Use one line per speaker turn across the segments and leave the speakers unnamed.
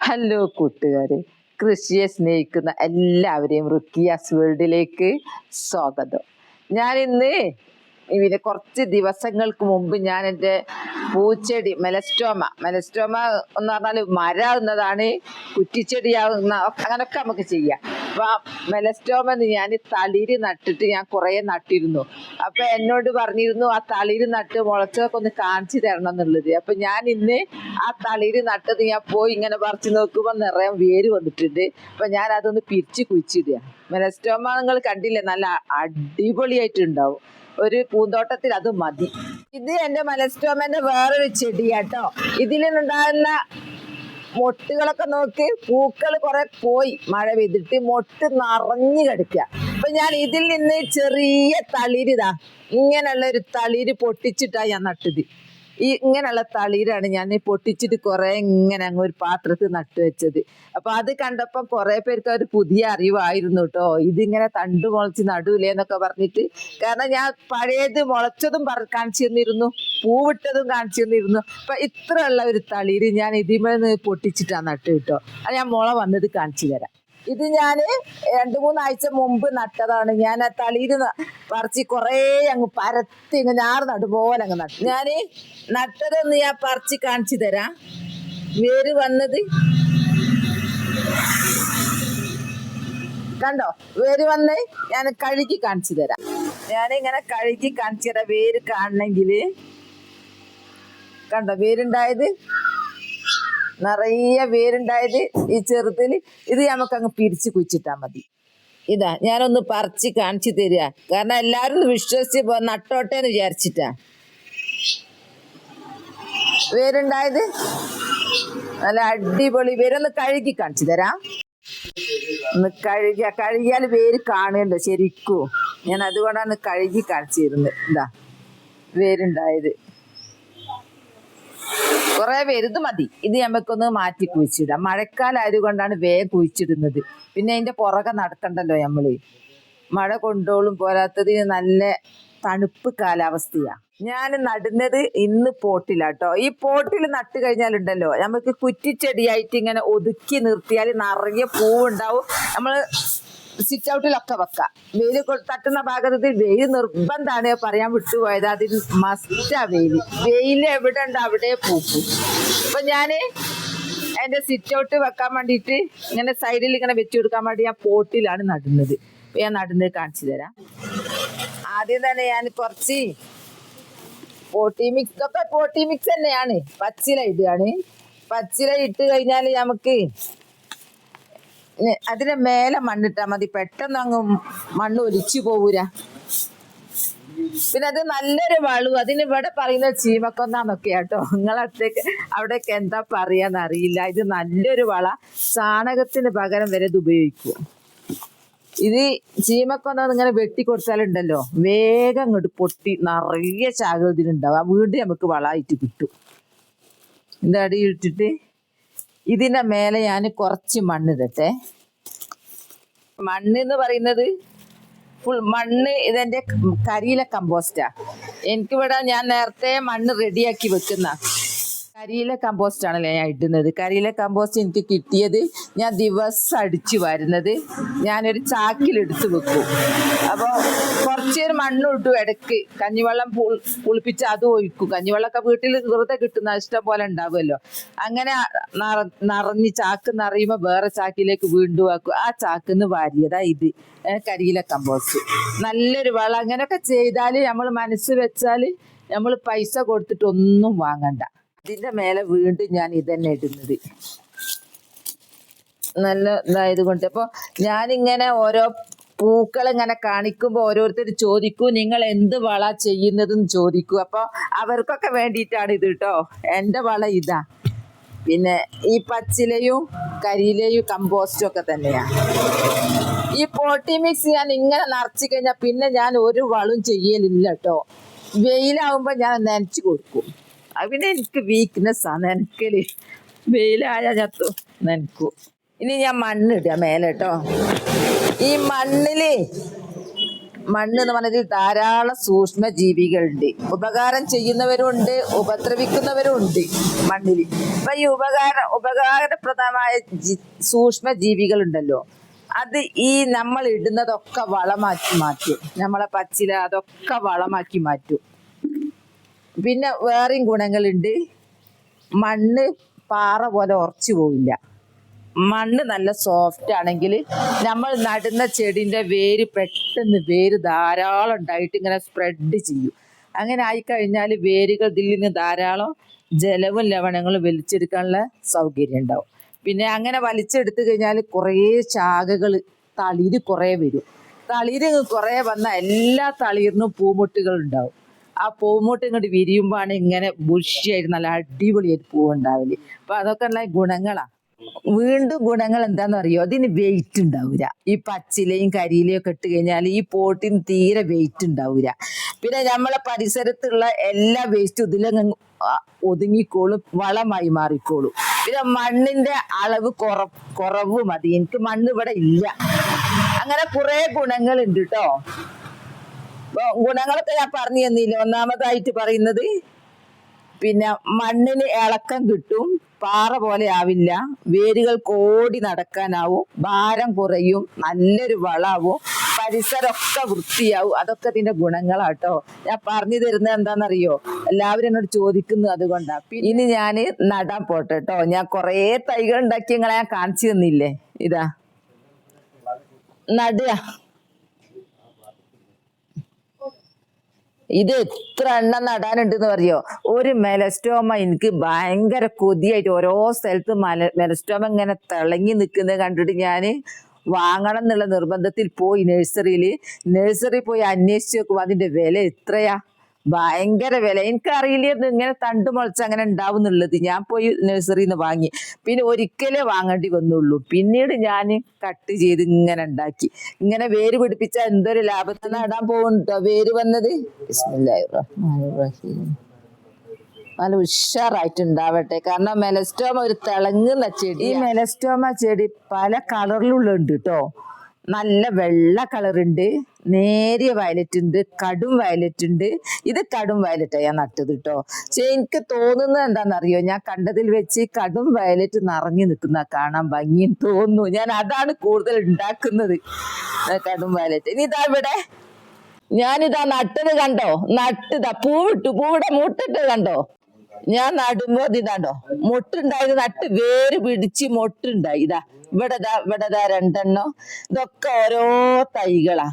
Hello കൂട്ടുകാരെ. കൃഷിയെ സ്നേഹിക്കുന്ന എല്ലാവരെയും റുക്കിയാസ് വേൾഡിലേക്ക് സ്വാഗതം. ഞാൻ ഇന്ന് ഇവർ കുറച്ച് ദിവസങ്ങൾക്ക് മുമ്പ് ഞാൻ എന്റെ പൂച്ചെടി മെലസ്റ്റോമ മെലസ്റ്റോമ എന്ന് പറഞ്ഞാൽ മരാകുന്നതാണ് കുറ്റിച്ചെടിയാകുന്ന അങ്ങനൊക്കെ നമുക്ക് ചെയ്യാം. അപ്പൊ ആ മെലസ്റ്റോമ ഞാൻ തളിര് നട്ടിട്ട് ഞാൻ കുറേ നട്ടിരുന്നു. അപ്പൊ എന്നോട് പറഞ്ഞിരുന്നു ആ തളിര് നട്ട് മുളച്ചതൊക്കെ ഒന്ന് കാണിച്ചു തരണം എന്നുള്ളത്. അപ്പൊ ഞാൻ ഇന്ന് ആ തളിര് നട്ടത് ഞാൻ പോയി ഇങ്ങനെ പറിച്ചു നോക്കുമ്പോൾ നിറയെ വേര് വന്നിട്ടുണ്ട്. അപ്പൊ ഞാൻ അതൊന്ന് പിരിച്ച് കുഴിച്ചിടുക മെലസ്റ്റോമ നിങ്ങൾ കണ്ടില്ലേ നല്ല അടിപൊളിയായിട്ടുണ്ടാവും. ഒരു പൂന്തോട്ടത്തിൽ അത് മതി. ഇത് എന്റെ മലസ്റ്റോമന്റെ വേറൊരു ചെടിയാട്ടോ ഇതിൽ നിന്നുണ്ടാകുന്ന മൊട്ടുകളൊക്കെ നോക്കി പൂക്കൾ കുറെ പോയി മഴ പെയ്തിട്ട് മൊട്ട് നിറഞ്ഞു കിടക്കുക. അപ്പൊ ഞാൻ ഇതിൽ നിന്ന് ചെറിയ തളിരിതാ ഇങ്ങനെയുള്ള ഒരു തളിര് പൊട്ടിച്ചിട്ടാ ഞാൻ നട്ടത്. ഈ ഇങ്ങനെയുള്ള തളിരാണ് ഞാൻ പൊട്ടിച്ചിട്ട് കുറെ ഇങ്ങനെ അങ്ങ് ഒരു പാത്രത്തിൽ നട്ടു വെച്ചത്. അപ്പൊ അത് കണ്ടപ്പോ കുറെ പേർക്ക് ഒരു പുതിയ അറിവായിരുന്നു കേട്ടോ ഇതിങ്ങനെ തണ്ട് മുളച്ച് നടൂലേ എന്നൊക്കെ പറഞ്ഞിട്ട്. കാരണം ഞാൻ പഴയത് മുളച്ചതും പറ- കാണിച്ചു തന്നിരുന്നു പൂവിട്ടതും കാണിച്ചു തന്നിരുന്നു അപ്പൊ ഇത്ര ഉള്ള ഒരു തളിര് ഞാൻ ഇതിമേന്ന് പൊട്ടിച്ചിട്ടാ നട്ടു കേട്ടോ അത് ഞാൻ മുള വന്നത് കാണിച്ചു തരാം. ഇത് ഞാൻ രണ്ടു മൂന്നാഴ്ച മുമ്പ് നട്ടതാണ്. ഞാൻ ആ തളിയിൽ പറിച്ച് കുറേ അങ്ങ് പരത്തി അങ്ങ് ഞാറ് നടുപോലെ അങ്ങ് നട്ടു. ഞാൻ നട്ടതൊന്ന് ഞാൻ പറിച്ച് കാണിച്ചു തരാം. വേര് വന്നത് കണ്ടോ? വേര് വന്ന് ഞാൻ കഴുകി കാണിച്ചു തരാം. ഞാനിങ്ങനെ കഴുകി കാണിച്ചു തരാം വേര് കാണണമെങ്കിൽ കണ്ടോ? വേരുണ്ടായത്? നിറയെ വേരുണ്ടായത് ഈ ചെറുതിൽ ഇത് നമുക്ക് അങ്ങ് പിരിച്ച് കുച്ചിട്ടാ മതി. ഇതാ ഞാനൊന്ന് പറിച്ച് കാണിച്ചു തരിക കാരണം എല്ലാവരും ഒന്ന് വിശ്വസിച്ച് പോ- നട്ടോട്ടെ എന്ന് വിചാരിച്ചിട്ടാ. വേരുണ്ടായത്? നല്ല അടിപൊളി വേരൊന്ന് കഴുകി കാണിച്ചു തരാം. ഒന്ന് കഴുകിയ കഴുകിയാൽ വേര് കാണുന്നുണ്ട് ശരിക്കും. ഞാൻ അതുകൊണ്ടാണ് കഴുകി കാണിച്ചു തരുന്നത് ഇതാ വേരുണ്ടായത്. കുറെ പേര് ഇത് മതി. ഇത് നമുക്കൊന്ന് മാറ്റി കുഴിച്ചിടാം മഴക്കാലായതുകൊണ്ടാണ് വേഗം കുഴിച്ചിടുന്നത്. പിന്നെ അതിന്റെ പുറകെ നടക്കണ്ടല്ലോ നമ്മൾ മഴ കൊണ്ടോളും പോരാത്തതിന് നല്ല തണുപ്പ് കാലാവസ്ഥയാ. ഞാൻ നടുന്നത് ഇന്ന് പോട്ടിലാട്ടോ. ഈ പോട്ടിൽ നട്ട് കഴിഞ്ഞാലുണ്ടല്ലോ നമുക്ക് കുറ്റിച്ചെടിയായിട്ട് ഇങ്ങനെ ഒതുക്കി നിർത്തിയാൽ നിറയെ പൂവുണ്ടാവും. നമ്മൾ സിറ്റ് ഔട്ടിലൊക്കെ വെക്കാം. വെയിൽ തട്ടുന്ന ഭാഗത്ത് വെയിൽ നിർബന്ധമാണ് പറയാൻ വിട്ടുപോയത് അതിന് മസ്റ്റാ വെയിൽ. വെയിൽ എവിടെ ഉണ്ട്? അവിടെ പൂക്കും. അപ്പൊ ഞാൻ എന്റെ സിറ്റ് ഔട്ട് വെക്കാൻ വേണ്ടിയിട്ട് ഇങ്ങനെ സൈഡിൽ ഇങ്ങനെ വെച്ചു കൊടുക്കാൻ വേണ്ടി ഞാൻ പോട്ടിലാണ് നടുന്നത്. ഞാൻ നടുന്നത് കാണിച്ചു തരാം. ആദ്യം തന്നെ ഞാൻ കുറച്ച് പോട്ടി മിക്സ് ഒക്കെ പോട്ടി മിക്സ് തന്നെയാണ്. പച്ചില ഇടുകയാണ്. പച്ചില ഇട്ട് കഴിഞ്ഞാൽ നമുക്ക് ഇനി അതിന്റെ മേലെ മണ്ണിട്ടാ മതി. പെട്ടെന്ന് അങ്ങ് മണ്ണ് ഒലിച്ചു പോവൂല. പിന്നെ അത് നല്ലൊരു വളു. അതിന് ഇവിടെ പറയുന്ന ചീമക്കൊന്നാന്നൊക്കെ കേട്ടോ നിങ്ങളടുത്തേക്ക് അവിടേക്ക് എന്താ പറയാന്ന് അറിയില്ല. ഇത് നല്ലൊരു വള. ചാണകത്തിന് പകരം വരെ ഇത് ഉപയോഗിക്കും. ഇത് ചീമക്കൊന്ന ഇങ്ങനെ വെട്ടി കൊടുത്താലുണ്ടല്ലോ. വേഗം ഇങ്ങോട്ട് പൊട്ടി നിറയെ ഇതിനുണ്ടാവും ആ വീട് നമുക്ക് വളമായിട്ട് കിട്ടും. എന്താ അടിയിൽ ഇതിന്റെ മേലെ ഞാൻ കുറച്ച് മണ്ണ് ഇടട്ടെ. മണ്ണ് എന്ന് പറയുന്നത് ഫുൾ മണ്ണ് ഇതെന്റെ കരിയിലെ കമ്പോസ്റ്റാ. എനിക്കിവിടെ ഞാൻ നേരത്തെ മണ്ണ് റെഡിയാക്കി വെക്കുന്ന. കരിയില കമ്പോസ്റ്റ് ആണല്ലേ ഞാൻ ഇടുന്നത്. കരിയില കമ്പോസ്റ്റ് എനിക്ക് കിട്ടിയത് ഞാൻ ദിവസം അടിച്ചു വരുന്നത്. ഞാനൊരു ചാക്കിലെടുത്ത് വെക്കും. അപ്പോൾ കുറച്ചൊരു മണ്ണ് ഇട്ടു ഇടയ്ക്ക്. കഞ്ഞിവെള്ളം പുൾ- പുളിപ്പിച്ച് അത് ഒഴിക്കും. കഞ്ഞിവെള്ളമൊക്കെ വീട്ടിൽ വെറുതെ കിട്ടുന്ന ഇഷ്ടം പോലെ ഉണ്ടാവുമല്ലോ. അങ്ങനെ നിറ- നിറഞ്ഞ് ചാക്ക് നിറയുമ്പോൾ വേറെ ചാക്കിലേക്ക് വീണ്ടും ആക്കും. ആ ചാക്ക് നിന്ന് വാരിയതാ ഇത്. കരിയില കമ്പോസ്റ്റ് നല്ലൊരു വളം. അങ്ങനെയൊക്കെ ചെയ്താൽ നമ്മൾ മനസ്സ് വെച്ചാൽ നമ്മൾ പൈസ കൊടുത്തിട്ടൊന്നും വാങ്ങണ്ട. ഇതിന്റെ മേലെ വീണ്ടും ഞാൻ ഇതന്നെ ഇടുന്നത്. നല്ല ഇതായത് കൊണ്ട് അപ്പൊ ഞാനിങ്ങനെ ഓരോ പൂക്കൾ ഇങ്ങനെ കാണിക്കുമ്പോൾ ഓരോരുത്തർ ചോദിക്കൂ നിങ്ങൾ എന്ത് വള ചെയ്യുന്നതെന്ന് ചോദിക്കൂ? അപ്പൊ അവർക്കൊക്കെ വേണ്ടിയിട്ടാണ് ഇത് കേട്ടോ എന്റെ വള ഇതാ. പിന്നെ ഈ പച്ചിലയും കരിയിലയും കമ്പോസ്റ്റും ഒക്കെ തന്നെയാണ് ഈ പോട്ടി മിക്സ് ഞാൻ ഇങ്ങനെ നിറച്ചു കഴിഞ്ഞാൽ പിന്നെ ഞാൻ ഒരു വളം ചെയ്യലില്ല കേട്ടോ വെയിലാവുമ്പോൾ ഞാൻ നനച്ചു കൊടുക്കും. പിന്നെ എനിക്ക് വീക്ക്നെസ് ആണ് നനക്കൽ വെയിലായ ഞാൻ തു- നനക്കും ഇനി ഞാൻ മണ്ണിടുക മേലെ കേട്ടോ ഈ മണ്ണിൽ മണ്ണ് എന്ന് പറഞ്ഞതിൽ ധാരാളം സൂക്ഷ്മ ജീവികളുണ്ട് ഉപകാരം ചെയ്യുന്നവരുണ്ട് ഉപദ്രവിക്കുന്നവരുണ്ട് മണ്ണിൽ അപ്പൊ ഈ ഉപകാര ഉപകാരപ്രദമായ സൂക്ഷ്മ ജീവികളുണ്ടല്ലോ അത് ഈ നമ്മൾ ഇടുന്നതൊക്കെ വളമാക്കി മാറ്റും. നമ്മളെ പച്ചില അതൊക്കെ വളമാക്കി മാറ്റും. പിന്നെ വേറെയും ഗുണങ്ങളുണ്ട്. മണ്ണ് പാറ പോലെ ഉറച്ചു പോവില്ല. മണ്ണ് നല്ല സോഫ്റ്റ് ആണെങ്കിൽ നമ്മൾ നടുന്ന ചെടിന്റെ വേര് പെട്ടെന്ന് വേര് ധാരാളം ഉണ്ടായിട്ട് ഇങ്ങനെ സ്പ്രെഡ് ചെയ്യും. അങ്ങനെ ആയിക്കഴിഞ്ഞാൽ വേരുകൾ ഇതിൽ നിന്ന് ധാരാളം ജലവും ലവണങ്ങളും വലിച്ചെടുക്കാനുള്ള സൗകര്യം ഉണ്ടാവും. പിന്നെ അങ്ങനെ വലിച്ചെടുത്തു കഴിഞ്ഞാൽ കുറേ ശാഖകൾ തളിര് കുറേ വരും. തളിര് കുറേ വന്നാൽ എല്ലാ തളിരിനും പൂമുട്ടുകൾ ഉണ്ടാവും. ആ പൂമൂട്ട് ഇങ്ങോട്ട് വിരിയുമ്പോഴാണ് ഇങ്ങനെ ബുഷിയായിട്ട് നല്ല അടിപൊളിയായിട്ട് പൂവുണ്ടാവില്ല അപ്പൊ അതൊക്കെ ഉള്ള ഗുണങ്ങളാ. വീണ്ടും ഗുണങ്ങൾ എന്താണെന്ന് അറിയോ? അതിന് വെയിറ്റ് ഉണ്ടാവില്ല ഈ പച്ചിലയും കരിയിലയും ഒക്കെ ഇട്ട് കഴിഞ്ഞാൽ ഈ പോട്ടിന് തീരെ വെയിറ്റ് ഉണ്ടാവില്ല പിന്നെ നമ്മളെ പരിസരത്തുള്ള എല്ലാ വേസ്റ്റും ഇതിലങ്ങ് ആ ഒതുങ്ങിക്കോളും വളമായി മാറിക്കോളും. പിന്നെ മണ്ണിന്റെ അളവ് കുറ കുറവ് മതി. എനിക്ക് മണ്ണ് ഇവിടെ ഇല്ല. അങ്ങനെ കുറെ ഗുണങ്ങളുണ്ട് കേട്ടോ ഗുണങ്ങളൊക്കെ ഞാൻ പറഞ്ഞു തന്നില്ല? ഒന്നാമതായിട്ട് പറയുന്നത് പിന്നെ മണ്ണിന് ഇളക്കം കിട്ടും പാറ പോലെ ആവില്ല വേരുകൾ കോടി നടക്കാനാവും ഭാരം കുറയും നല്ലൊരു വളാവും പരിസരമൊക്കെ വൃത്തിയാവും. അതൊക്കെ ഇതിന്റെ ഗുണങ്ങളാട്ടോ. ഞാൻ പറഞ്ഞു തരുന്നത് എന്താണെന്നറിയോ? എല്ലാവരും എന്നോട് ചോദിക്കുന്നു അതുകൊണ്ടാ. ഇനി ഞാൻ നടാൻ പോട്ടെ കേട്ടോ ഞാൻ കുറേ തൈകൾ ഉണ്ടാക്കി ഞാൻ കാണിച്ചു തന്നില്ലേ? ഇതാ. നടുക. ഇത് എത്ര എണ്ണം നടാനുണ്ട് എന്ന് പറയോ ഒരു മെലസ്റ്റോമ എനിക്ക് ഭയങ്കര കൊതിയായിട്ട് ഓരോ സ്ഥലത്ത് മല മെലസ്റ്റോമ ഇങ്ങനെ തിളങ്ങി നിൽക്കുന്നത് കണ്ടിട്ട് ഞാൻ വാങ്ങണം എന്നുള്ള നിർബന്ധത്തിൽ പോയി നഴ്സറിയിൽ നഴ്സറി പോയി അന്വേഷിച്ച് നോക്കുമ്പോൾ അതിന്റെ വില എത്രയാ? ഭയങ്കര വില. എനിക്കറിയില്ലായിരുന്നു ഇങ്ങനെ തണ്ട് മുളച്ച് അങ്ങനെ ഉണ്ടാവും എന്നുള്ളത്. ഞാൻ പോയി നഴ്സറിയിൽ നിന്ന് വാങ്ങി. പിന്നെ ഒരിക്കലേ വാങ്ങേണ്ടി വന്നുള്ളൂ. പിന്നീട് ഞാൻ കട്ട് ചെയ്ത് ഇങ്ങനെ ഉണ്ടാക്കി. ഇങ്ങനെ വേര് പിടിപ്പിച്ച എന്തൊരു ലാഭത്തിൽ നടാൻ പോകുന്നുണ്ടോ വേര് വന്നത്. നല്ല ഉഷാറായിട്ട് ഉണ്ടാവട്ടെ കാരണം മെലസ്റ്റോമ ഒരു തിളങ്ങുന്ന ചെടി ഈ മെലസ്റ്റോമ ചെടി പല കളറിലുള്ളുണ്ട് കേട്ടോ നല്ല വെള്ള കളറുണ്ട് നേരിയ വയലറ്റ് ഉണ്ട് കടും വയലറ്റ് ഉണ്ട്. ഇത് കടും വയലറ്റ് ഞാൻ നട്ടത് കേട്ടോ പക്ഷെ എനിക്ക് തോന്നുന്നത് എന്താണെന്നറിയോ? ഞാൻ കണ്ടതിൽ വെച്ച് കടും വയലറ്റ് നിറഞ്ഞു നിൽക്കുന്ന കാണാൻ ഭംഗി തോന്നുന്നു. ഞാൻ അതാണ് കൂടുതൽ ഉണ്ടാക്കുന്നത് കടും വയലറ്റ് ഇനി ഇതാ ഇവിടെ. ഞാനിതാ നട്ടത് കണ്ടോ? നട്ടതാ പൂവിട്ടു പൂവിടെ മുട്ടിട്ട് കണ്ടോ? ഞാൻ നടുമ്പോ ഇതാണ്ടോ മുട്ടുണ്ടായത് നട്ട് വേര് പിടിച്ച് മൊട്ടുണ്ടായി. ഇതാ ഇവിടെ ദാ ഇവിടെ രണ്ടെണ്ണം. ഇതൊക്കെ ഓരോ തൈകളാ.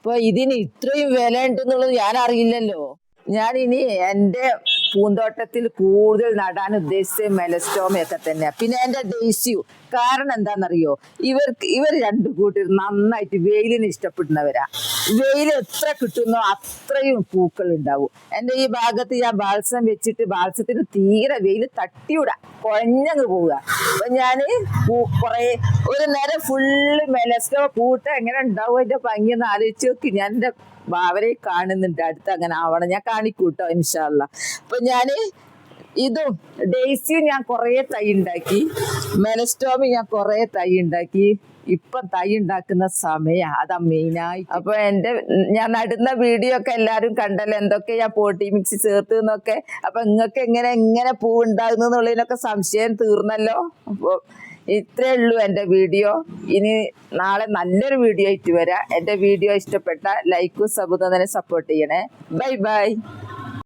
അപ്പൊ ഇതിന് ഇത്രയും വില ഉണ്ടെന്നുള്ളത് ഞാൻ അറിയില്ലല്ലോ. ഞാൻ ഇനി എന്റെ പൂന്തോട്ടത്തിൽ കൂടുതൽ നടാൻ ഉദ്ദേശിച്ച മെലസ്റ്റോമയൊക്കെ തന്നെയാ. പിന്നെ എന്റെ ഡെയ്സിയു കാരണം എന്താണെന്നറിയോ ഇവർക്ക് ഇവർ രണ്ടു കൂട്ടർ നന്നായിട്ട് വെയിലിന് ഇഷ്ടപ്പെടുന്നവരാ. വെയിൽ എത്ര കിട്ടുന്നോ അത്രയും പൂക്കൾ ഉണ്ടാവും എന്റെ ഈ ഭാഗത്ത് ഞാൻ ബാൽസം വെച്ചിട്ട് ബാൽസത്തിന് തീരെ വെയിൽ തട്ടിയൂടാ കുഴഞ്ഞങ്ങ് പോവുക. അപ്പൊ ഞാൻ കുറേ ഒരു നേരം ഫുള്ള് മെലസ്റ്റോ പൂട്ട എങ്ങനെ ഉണ്ടാവും അതിന്റെ ഭംഗി ഒന്ന് ആലോചിച്ച് നോക്കി. ഞാൻ അവരെ കാണുന്നുണ്ട്. അടുത്ത് അങ്ങനെ ആവണം. ഞാൻ കാണിക്കൂട്ടോ ഇൻഷാല്ല അപ്പൊ ഞാൻ ഇതും ഡെയ്സിയും ഞാൻ കുറേ തൈ ഉണ്ടാക്കി മെലസ്റ്റോമി ഞാൻ കുറേ തൈ ഉണ്ടാക്കി ഇപ്പം തൈ ഉണ്ടാക്കുന്ന സമയ. അതാ മെയിനായി അപ്പൊ എന്റെ ഞാൻ നടുന്ന വീഡിയോ ഒക്കെ എല്ലാരും കണ്ടല്ലോ. എന്തൊക്കെ ഞാൻ പോട്ടി മിക്സി ചേർത്ത് എന്നൊക്കെ അപ്പൊ നിങ്ങൾക്ക് എങ്ങനെ എങ്ങനെ പൂ ഉണ്ടാകുന്നുള്ളതിനൊക്കെ സംശയം തീർന്നല്ലോ. അപ്പൊ ഇത്രേ ഉള്ളൂ എന്റെ വീഡിയോ. ഇനി നാളെ നല്ലൊരു വീഡിയോ ആയിട്ട് വരാം. എന്റെ വീഡിയോ ഇഷ്ടപ്പെട്ട ലൈക്കും സബുദനെ സപ്പോർട്ട് ചെയ്യണേ. Bye bye.